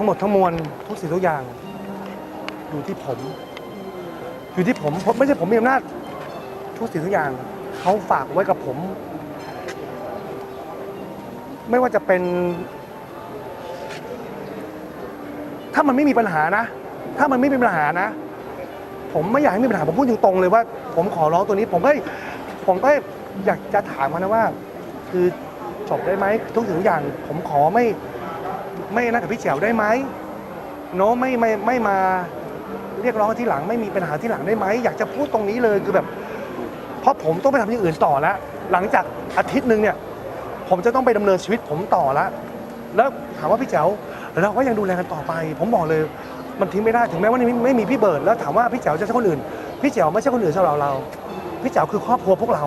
ทั้งหมดทั้งมวลทุกสิ่งทุกอย่าง อยู่ที่ผม อยู่ที่ผมผมไม่ใช่ผมมีอำนาจทุกสิ่งทุกอย่างเขาฝากไว้กับผม ไม่ว่าจะเป็น ถ้ามันไม่มีปัญหานะ ถ้ามันไม่มีปัญหานะ ผมไม่อยากให้มีปัญหาผมพูดตรงๆเลยว่า ผมขอร้องตัวนี้ ผมก็ผมก็อยากจะถามเขานะว่า คือจบได้ไหมทุกสิ่งทุกอย่าง ผมขอไม่ ไม่นั่นกับพี่เฉียวได้ไหมโน้ไม่ไม่ไม่มาเรียกร้องที่หลังไม่มีปัญหาที่หลังได้ไหมอยากจะพูดตรงนี้เลยคือแบบ เพราะผมต้องไปทำอย่างอื่นต่อแล้วหลังจากอาทิตย์หนึ่งเนี่ย ผมจะต้องไปดำเนินชีวิตผมต่อแล้วแล้วถามว่าพี่เจ๋วเราก็ยังดูแลกันต่อไป ผมบอกเลยมันทิ้งไม่ได้ถึงแม้ว่าไม่ไม่มีพี่เบิร์ดแล้วถามว่าพี่เจ๋วจะใช่คนอื่น พี่เจ๋วไม่ใช่คนอื่นสำหรับเรา พี่เจ๋วคือครอบครัวพวกเรา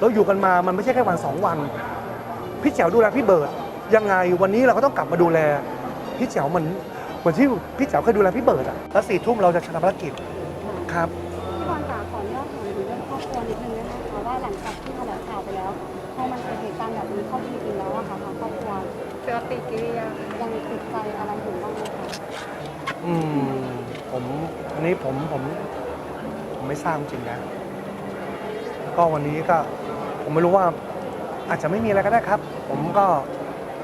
เราอยู่กันมามันไม่ใช่แค่วันสองวัน พี่เจ๋วดูแลพี่เบิร์ด ยังไงวันนี้เราก็ต้องกลับมาดูแล พี่เจ๋วเหมือนเหมือนที่พี่เจ๋วเคยดูแลพี่เบิร์ดอะแล้วสี่ทุ่มเราจะชนะภารกิจครับพี่บอลจ๋าขออนุญาตถามถึงเรื่องครอบครัวนิดนึงได้ไหมคะว่าหลังจากที่แถลงข่าวไปแล้วพอมันเกิดเหตุการณ์แบบนี้เข้าจริงๆแล้วอะค่ะทางครอบครัวปกติกิริยายังติดใจอะไรอยู่บ้างไหมคะอืมผมอันนี้ผมผมผมไม่ทราบจริงๆนะ ก็วันนี้ก็ผมไม่รู้ว่าอาจจะไม่มีอะไรก็ได้ครับ ผมก็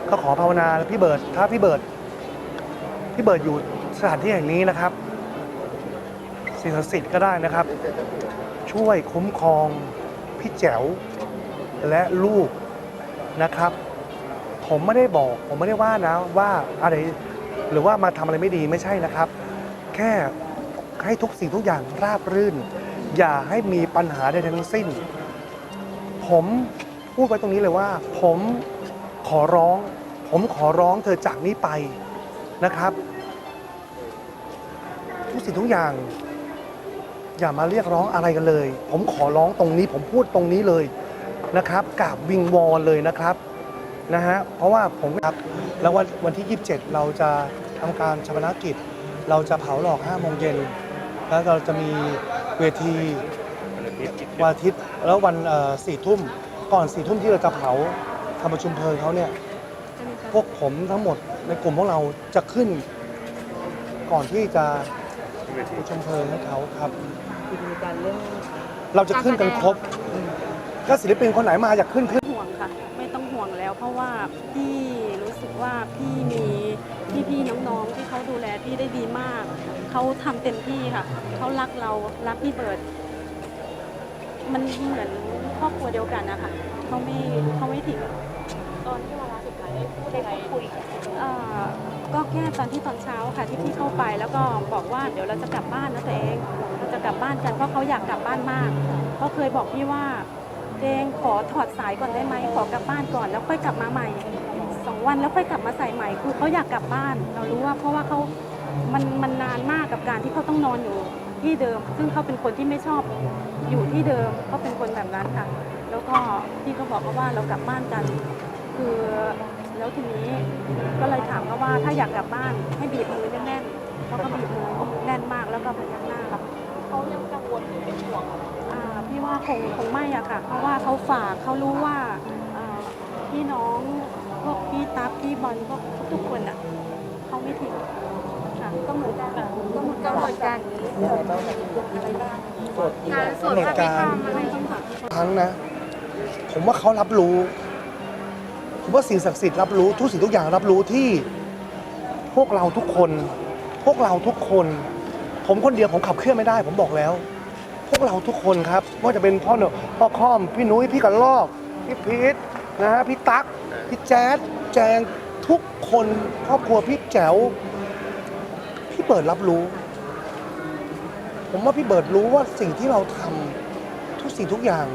ก็ขอภาวนาพี่เบิร์ดถ้าพี่เบิร์ดพี่เบิร์ดอยู่สถานที่แห่งนี้นะครับสิ่งศักดิ์สิทธิ์ก็ได้นะครับ ช่วยคุ้มครองพี่แจ๋วและลูกนะครับ ผมไม่ได้บอก ผมไม่ได้ว่านะว่าอะไรหรือว่ามาทำอะไรไม่ดีไม่ใช่นะครับ แค่ให้ทุกสิ่งทุกอย่างราบรื่น อย่าให้มีปัญหาใดทั้งสิ้น ผมพูดไว้ตรงนี้เลยว่า ผมขอร้อง ผมขอร้องเธอจากนี้ไปนะครับ ทุกสิ่งทุกอย่าง อย่ามาเรียกร้องอะไรกันเลย ผมขอร้องตรงนี้ ผมพูดตรงนี้เลยนะครับกราบวิงวอนเลยนะครับนะฮะเพราะว่าผมครับแล้ววันวันที่ 27 เราจะทำการชาปนกิจ เราจะเผาหลอก5โมงเย็นแล้วเราจะมีเวทีวันอาทิตย์แล้ววันสี่ทุ่มก่อนสี่ทุ่มที่เราจะเผาทำประชุมเพลิงเขาเนี่ย พวกผมทั้งหมดในกลุ่มพวกเราจะขึ้น ก่อนที่จะประชุมเพลิงให้เขาครับ มีการเรื่องเราจะขึ้นกันครบก็ศิลปินคนไหนมาอยากขึ้นขึ้นห่วงค่ะ ไม่ต้องห่วงแล้ว เพราะว่าพี่รู้สึกว่าพี่มีพี่ๆน้องๆที่เขาดูแลพี่ได้ดีมาก เขาทำเต็มที่ค่ะเขารักเรารักพี่เบิร์ดมันเหมือนครอบครัวเดียวกันนะคะเขาไม่เขาไม่ทิ้งตอนที่เวลาสุดท้ายได้ พูดอะไรคุยเอ่อก็แค่ตอนที่ตอนเช้าค่ะที่พี่เข้าไปแล้วก็บอกว่าเดี๋ยวเราจะกลับบ้านนะตัวเองเราจะกลับบ้านกันเพราะเขาอยากกลับบ้านมากเขาเคยบอกพี่ว่าเองขอถอดสายก่อนได้ไหมขอกลับบ้านก่อนแล้วค่อยกลับมาใหม่สองวันแล้วค่อยกลับมาใส่ใหม่คือเขาอยากกลับบ้านเรารู้ว่าเพราะว่าเขามันมันนานมากกับการที่เขาต้องนอนอยู่ที่เดิม ซึ่งเขาเป็นคนที่ไม่ชอบอยู่ที่เดิมเขาเป็นคนแบบนั้นค่ะ แล้วก็พี่ก็บอกเขาว่าเรากลับบ้านกัน คือ แล้วทีนี้ก็เลยถามเขาว่าถ้าอยากกลับบ้านให้บีบมือแน่นๆเขาก็บีบมือแน่นมากแล้วก็พยักหน้าครับเขายังกังวลหรือเป็นห่วงอ่าพี่ว่าคงคงไม่อะค่ะ เพราะว่าเขาฝากเขารู้ว่าอ่าพี่น้องพวกพี่ตั๊กพี่บอลพวกทุกคนอะเขาไม่ทิ้งค่ะก็เหมือนกันค่ะก็เหมือนก็กันเหมือนกันอะไรบ้างงานสวดเหพระตุพิการธรรณ์มอะไรต้องค่ะครั้งนะ ผมว่าเขารับรู้ ผมว่าสิ่งศักดิ์สิทธิ์รับรู้ทุกสิ่งทุกอย่างรับรู้ที่พวกเราทุกคน พวกเราทุกคน ผมคนเดียวผมขับเคลื่อนไม่ได้ ผมบอกแล้ว พวกเราทุกคนครับไม่ว่าจะเป็นพ่อเนอะพ่อค่อมพี่นุ้ยพี่กันลอกพี่พีทนะฮะพี่ตั๊กพี่แจ๊ดแจงทุกคนครอบครัวพี่แจ๋วพี่เบิร์ดรับรู้ ผมว่าพี่เบิร์ดรู้ว่าสิ่งที่เราทำทุกสิ่งทุกอย่าง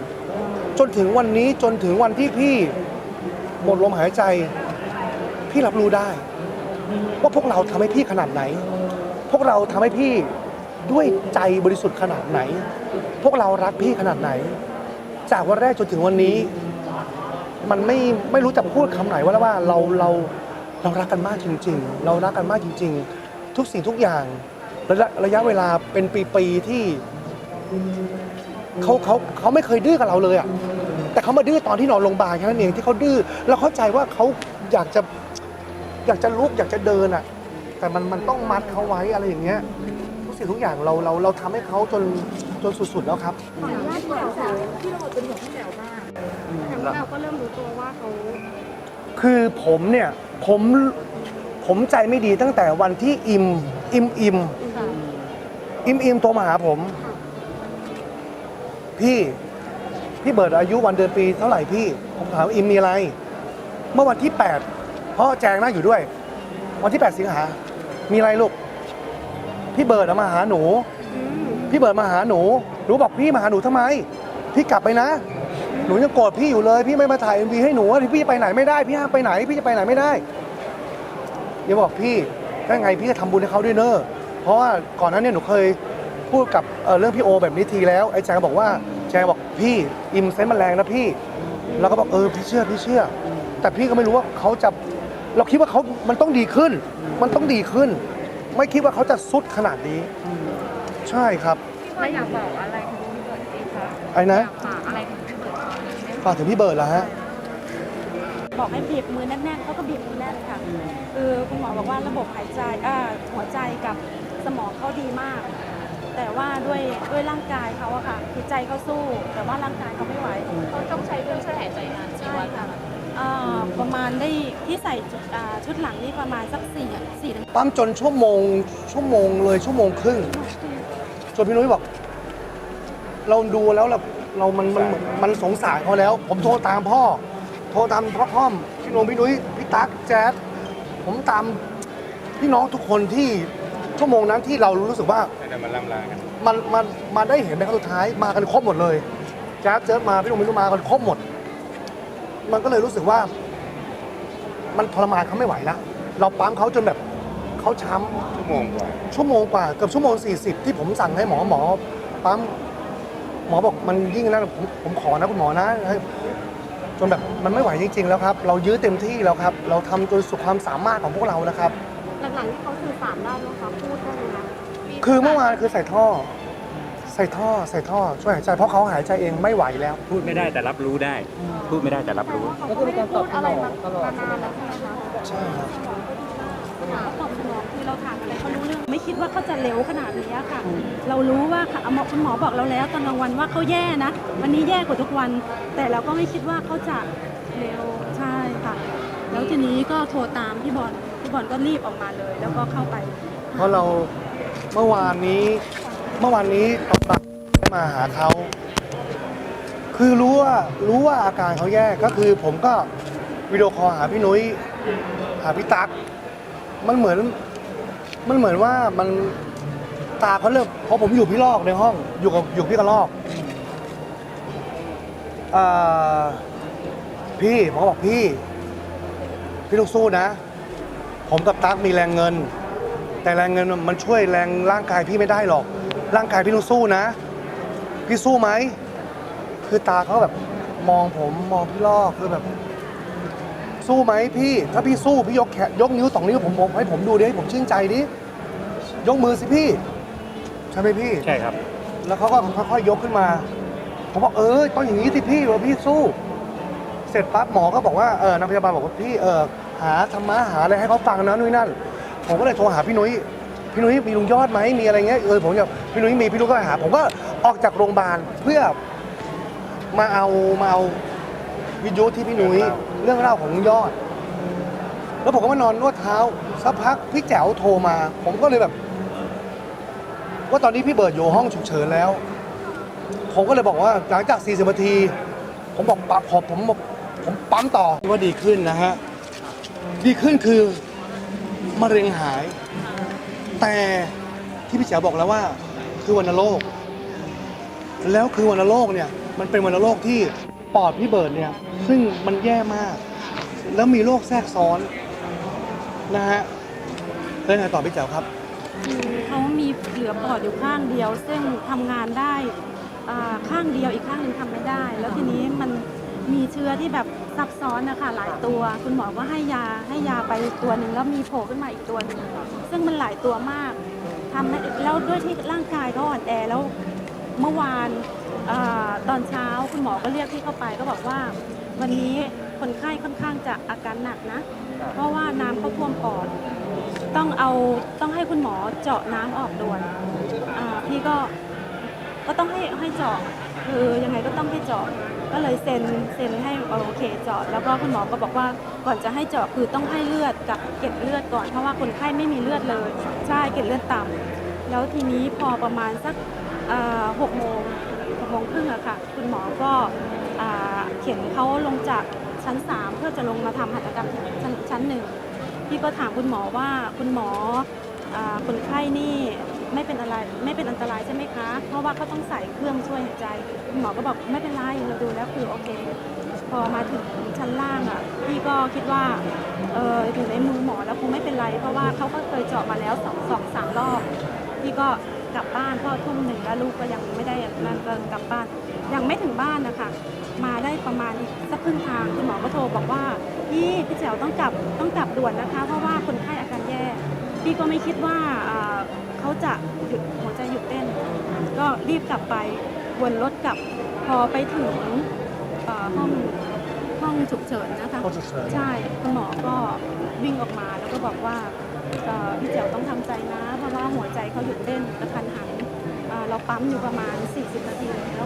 จนถึงวันนี้จนถึงวันที่พี่ หมดลมหายใจ พี่รับรู้ได้ ว่าพวกเราทำให้พี่ขนาดไหน พวกเราทำให้พี่ด้วยใจบริสุทธิ์ขนาดไหน พวกเรารักพี่ขนาดไหน จากวันแรกจนถึงวันนี้ มันไม่ไม่รู้จะพูดคำไหนว่าแล้วว่าเราเราเรารักกันมากจริง ๆ เรารักกันมากจริง ๆ ทุกสิ่งทุกอย่างระยะระยะเวลาเป็นปีๆที่เขาเขาเขาไม่เคยดื้อกับเราเลยอะ แต่เขามาดื้อตอนที่นอนโรงพยาบาลแค่นั้นเองที่เขาดื้อเราเข้าใจว่าเขาอยากจะอยากจะลุกอยากจะเดินอะ แต่มันมันต้องมัดเขาไว้อะไรอย่างเงี้ยทุกสิ่งทุกอย่างเราเราเราทำให้เขาจนจนสุดๆแล้วครับขออนุญาตถามค่ะที่เราเป็นห่วงพี่แหววมากแต่ว่าเราก็เริ่มรู้ตัวว่าเขาคือผมเนี่ยผมผมใจไม่ดีตั้งแต่วันที่อิมอิมอิม ค่ะ อิมอิมโทรมาหาผม พี่ พี่เบิร์ดอายุวันเดือนปีเท่าไหร่พี่ ผมถามว่าอิมมีอะไร เมื่อวันที่ 8 พ่อแจงนั่งอยู่ด้วย วันที่ 8 สิงหา มีอะไรลูก พี่เบิร์ดอะมาหาหนู พี่เบิร์ดมาหาหนู หนูบอกพี่มาหาหนูทำไม พี่กลับไปนะ หนูยังโกรธพี่อยู่เลย พี่ไม่มาถ่ายเอ็มวีให้หนูพี่จะไปไหนไม่ได้ พี่ห้ามไปไหน พี่จะไปไหนไม่ได้อย่าบอกพี่ถ้าไงพี่จะทำบุญให้เขาด้วยเนอะเพราะว่าก่อนหนั้นเนี่ยหนูเคยพูดกับเเรื่องพี่โอแบบนี้ทีแล้ว ไอ้แจงก็บอกว่า แจงบอกพี่อิมเซนต์มันแรงนะพี่เราก็บอกเออพี่เชื่อพี่เชื่อ แต่พี่ก็ไม่รู้ว่าเขาจะเราคิดว่าเขามันต้องดีขึ้น มันต้องดีขึ้น ไม่คิดว่าเขาจะสุดขนาดนี้ ใช่ครับแล้วอยากบอกอะไรถึงพี่เบิร์ดไหมคะไอ้นะฝากอะไรถึงพี่เบิร์ดไหมฝากถึงพี่เบิร์ดแล้วฮะบอกให้บีบมือแน่นๆเขาก็บีบมือแน่นค่ะคือคุณหมอบอกว่าระบบหายใจอ่าหัวใจกับสมองเขาดีมาก แต่ว่าด้วยด้วยร่างกายเขาอะค่ะคือใจเขาสู้ แต่ว่าร่างกายเขาไม่ไหวเขาต้องใช้เครื่องช่วยหายใจนานกี่ใช่วันค่ะอ่าประมาณได้ที่ใส่ชุดอ่าชุดหลังนี่ประมาณสักสี่สี่ถึงปั๊มจนชั่วโมง ชั่วโมงเลยชั่วโมงครึ่งจนพี่นุ้ยบอก เราดูแล้วเราเรามันมันมันสงสารเขาแล้ว ผมโทรตามพ่อ โทรตามพ่อพ่อมพี่นงพี่นุ้ยพี่ตั๊กแจ๊ดผมตามพี่น้องทุกคนที่ ชั่วโมงนั้นที่เรารู้สึกว่าแต่มันล่ำลากันมันมันมาได้เห็นในครั้งสุดท้ายมากันครบหมดเลยแจ๊ดเจ๊ดมาพี่นงพี่นุ้ยมากันครบหมด มันก็เลยรู้สึกว่า มันทรมานเขาไม่ไหวแล้วเราปั๊มเขาจนแบบเขาช้ำชั่วโมงกว่าชั่วโมงกว่าเกือบชั่วโมง 40 ที่ผมสั่งให้หมอหมอปั๊มหมอบอกมันยิ่งแล้วผมผมขอนะคุณหมอนะให้จนแบบมันไม่ไหวจริง ๆ แล้วครับ เรายื้อเต็มที่แล้วครับ เราทำจนสุดความสามารถของพวกเรานะครับ หลังๆที่เขาสื่อสารได้ไหมคะพูดได้ไหมคะคือเมื่อวานคือใส่ท่อ ใส่ท่อใส่ท่อช่วยหายใจเพราะเขาหายใจเองไม่ไหวแล้ว พูดไม่ได้แต่รับรู้ได้ พูดไม่ได้แต่รับรู้ เขาก็ไม่ได้พูดอะไรมานานแล้วใช่ไหมคะใช่ครับเขาตอบสนองคือเราถามอะไรเขารู้เรื่องไม่คิดว่าเขาจะเร็วขนาดนี้อะค่ะ เรารู้ว่าค่ะหมอคุณหมอบอกเราแล้วตอนกลางวันว่าเขาแย่นะวันนี้แย่กว่าทุกวัน แต่เราก็ไม่คิดว่าเขาจะเร็วใช่ค่ะ แล้วทีนี้ก็โทรตามพี่บอล พี่บอลก็รีบออกมาเลย แล้วก็เข้าไปเพราะเราเมื่อวานนี้ เมื่อวานนี้ตอนบ่ายได้มาหาเขา คือรู้ว่ารู้ว่าอาการเขาแย่ก็คือผมก็วิดีโอคอลหาพี่นุ้ยหาพี่ตั๊กมันเหมือน มันเหมือนว่ามันตาเขาเริ่มเพราะผมอยู่พี่ลอกในห้อง อยู่กับอยู่พี่กระลอกอ่าพี่ผมก็บอกพี่ พี่ลูกสู้นะ ผมกับตั๊กมีแรงเงิน แต่แรงเงินมันช่วยแรงร่างกายพี่ไม่ได้หรอก ร่างกายพี่ต้องสู้นะ พี่สู้ไหมคือตาเขาแบบมองผมมองพี่ลอกคือแบบ สู้ไหมพี่ ถ้าพี่สู้พี่ยกแขนยกนิ้วสองนิ้วผมผมให้ผมดูดิให้ผมชื่นใจดิยกมือสิพี่ใช่ไหมพี่ ใช่ครับ แล้วเขาก็ค่อยๆยกขึ้นมา ผมบอกเออต้องอย่างนี้สิพี่ว่าพี่สู้ เสร็จปั๊บหมอก็บอกว่าเออนางพยาบาลบอกว่าพี่เออ หาธรรมะหาอะไรให้เขาฟังนะนู่นนนั่น ผมก็เลยโทรหาพี่นุ้ยพี่นุ้ยมีลุงยอดไหมมีอะไรเงี้ยเออผมอยากพี่นุ้ยมีพี่นุ้ยก็ไปหา ผมก็ออกจากโรงพยาบาลเพื่อมาเอามาเอาวิทยุที่พี่นุ้ยเรื่องเล่าของลุงยอด แล้วผมก็มานอนนวดเท้าสักพักพี่แจ๋วโทรมา ผมก็เลยแบบ ว่าตอนนี้พี่เบิร์ดอยู่ห้องฉุกเฉินแล้ว ผมก็เลยบอกว่าหลังจาก 40นาที ผมบอกปั๊บผมผมผมผมปั๊มต่อ ว่าดีขึ้นนะฮะ ดีขึ้นคือมะเร็งหาย แต่ที่พี่แจ๋บอกแล้วว่า คือวัณโรค แล้วคือวัณโรคเนี่ยมันเป็นวัณโรคที่ปอดพี่เบิร์ดเนี่ยซึ่งมันแย่มาก แล้วมีโรคแทรกซ้อนนะฮะเรื่องไงต่อพี่แจ๋ครับ คือเขามีเหลือปอดอยู่ข้างเดียว ซึ่งทำงานได้อ่าข้างเดียวอีกข้างหนึ่งทำไม่ได้ แล้วทีนี้มัน มีเชื้อที่แบบซับซ้อนนะคะหลายตัว คุณหมอก็ให้ยาให้ยาไปตัวหนึ่งแล้วมีโผล่ขึ้นมาอีกตัวหนึ่งซึ่งมันหลายตัวมากทำให้แล้วด้วยที่ร่างกายเขาอ่อนแอแล้วเมื่อวานอตอนเช้าคุณหมอก็เรียกพี่เข้าไปก็บอกว่า วันนี้คนไข้ค่อนข้างจะอาการหนักนะ เพราะว่าน้ำเขาท่วมปอดต้องเอาต้องให้คุณหมอเจาะน้ำออกด่วนพี่ก็ก็ต้องให้ให้เจาะ คือยังไงก็ต้องให้เจาะก็เลยเซ็นเซ็นให้โอเคเจาะแล้วก็คุณหมอก็บอกว่าก่อนจะให้เจาะคือต้องให้เลือดกับเกล็ดเลือดก่อนเพราะว่าคนไข้ไม่มีเลือดเลยใช่เกล็ดเลือดต่ำแล้วทีนี้พอประมาณสักหกโมงหกโมงครึ่งอะค่ะ คุณหมอก็เข็นเขาลงจากชั้น 3 เพื่อจะลงมาทำหัตถกรรมชั้นชั้นหนึ่งพี่ก็ถามคุณหมอว่าคุณหมออคนไข้นี่ ไม่เป็นอะไรไม่เป็นอันตรายใช่ไหมคะ เพราะว่าเขาต้องใส่เครื่องช่วยหายใจคุณหมอก็บอกไม่เป็นไรเราดูแล้วคือโอเค พอมาถึงชั้นล่างอะพี่ก็คิดว่าเอออยู่ในมือหมอแล้วคงไม่เป็นไร เพราะว่าเขาก็เคยเจาะมาแล้วสองสองสามรอบพี่ก็กลับบ้านเพราะทุ่มหนึ่งแล้วลูกก็ยังไม่ได้นั่นก็กลับบ้านยังไม่ถึงบ้านนะคะมาได้ประมาณอีกสักครึ่งทางคุณหมอก็โทรบอกว่าพี่พี่แจ๋วต้องกลับต้องกลับด่วนนะคะ เพราะว่าคนไข้อาการแย่พี่ก็ไม่คิดว่าอ่า เขาจะหยุดหัวใจหยุดเต้น ก็รีบกลับไปวนรถกลับพอไปถึงเอ่อห้องห้องฉุกเฉินนะคะห้องฉุกเฉิน ใช่คุณหมอก็วิ่งออกมาแล้วก็บอกว่าเอ่อพี่แจ๋วต้องทำใจนะ เพราะว่าหัวใจเขาหยุดเต้นกระทันหันอ่าเราปั๊มอยู่ประมาณ 40 นาทีแล้ว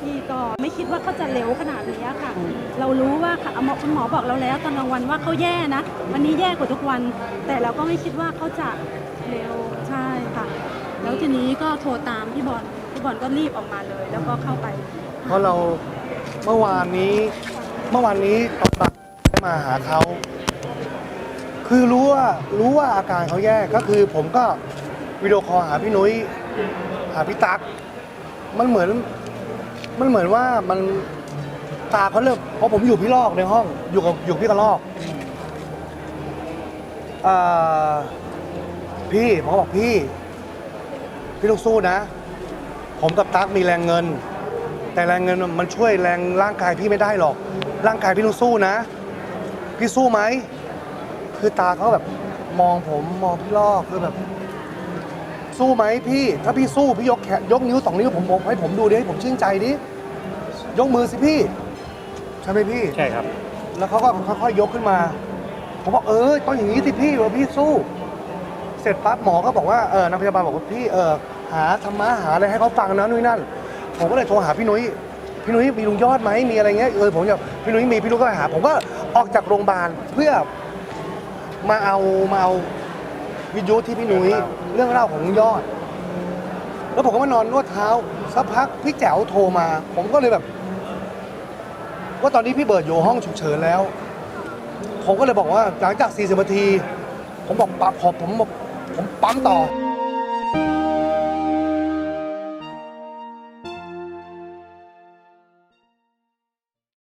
พี่ก็ไม่คิดว่าเขาจะเร็วขนาดนี้ค่ะ เรารู้ว่าค่ะหมอคุณหมอบอกเราแล้ว ตอนกลางวันว่าเขาแย่นะวันนี้แย่กว่าทุกวัน แต่เราก็ไม่คิดว่าเขาจะเร็วใช่ค่ะ แล้วทีนี้ก็โทรตามพี่บอลพี่บอลก็รีบออกมาเลย แล้วก็เข้าไป เพราะเราเมื่อวานนี้เมื่อวานนี้ตอนบ่ายได้มาหาเขาคือรู้ว่ารู้ว่าอาการเขาแย่ก็คือผมก็วิดีโอคอลหาพี่นุ้ยหาพี่ตั๊กมันเหมือน มันเหมือนว่ามันตาเขาเริ่มเพราะผมอยู่พี่ลอกในห้อง อยู่กับอยู่พี่กระลอกอ่าพี่ผมก็บอกพี่ พี่ลูกสู้นะ ผมกับตั๊กมีแรงเงิน แต่แรงเงินมันช่วยแรงร่างกายพี่ไม่ได้หรอก ร่างกายพี่ต้องสู้นะ พี่สู้ไหมคือตาเขาแบบมองผมมองพี่ลอกคือแบบ สู้ไหมพี่ ถ้าพี่สู้พี่ยกแขนยกนิ้วสองนิ้วผมผมให้ผมดูดิให้ผมชื่นใจดิยกมือสิพี่ใช่ไหมพี่ ใช่ครับ แล้วเขาก็ค่อยๆยกขึ้นมา ผมบอกเออต้องอย่างนี้สิพี่ว่าพี่สู้ เสร็จปั๊บหมอก็บอกว่าเออนางพยาบาลบอกว่าพี่เออหาธรรมะหาอะไรให้เขาฟังนะนู่นนนั่น ผมก็เลยโทรหาพี่นุ้ยพี่นุ้ยมีลุงยอดไหมมีอะไรเงี้ยเออผมอยากพี่นุ้ยมีพี่นุ้ยก็ไปหา ผมก็ออกจากโรงพยาบาลเพื่อมาเอามาเอา วิทยุที่พี่นุ้ยเรื่องเล่าของลุงยอด แล้วผมก็มานอนนวดเท้าสักพักพี่แจ๋วโทรมา ผมก็เลยแบบ ว่าตอนนี้พี่เบิร์ดอยู่ห้องฉุกเฉินแล้ว ผมก็เลยบอกว่าหลังจาก 40นาที ผมบอกปั๊บผมผมผมปั๊มต่อ